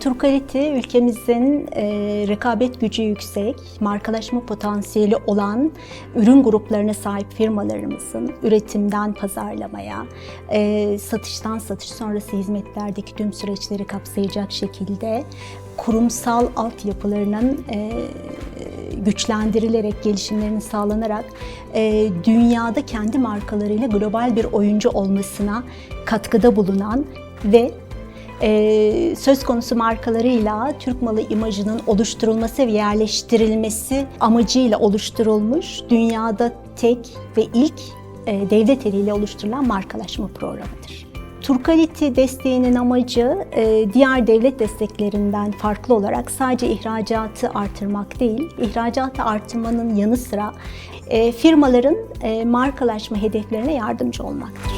Turkalite ülkemizin e, rekabet gücü yüksek, markalaşma potansiyeli olan ürün gruplarına sahip firmalarımızın üretimden pazarlamaya, e, satıştan satış sonrası hizmetlerdeki tüm süreçleri kapsayacak şekilde kurumsal altyapılarının e, güçlendirilerek, gelişimlerinin sağlanarak e, dünyada kendi markalarıyla global bir oyuncu olmasına katkıda bulunan ve e, söz konusu markalarıyla Türk malı imajının oluşturulması ve yerleştirilmesi amacıyla oluşturulmuş dünyada tek ve ilk e, devlet eliyle oluşturulan markalaşma programıdır. Turkalite desteğinin amacı e, diğer devlet desteklerinden farklı olarak sadece ihracatı artırmak değil, ihracatı artırmanın yanı sıra e, firmaların e, markalaşma hedeflerine yardımcı olmaktır.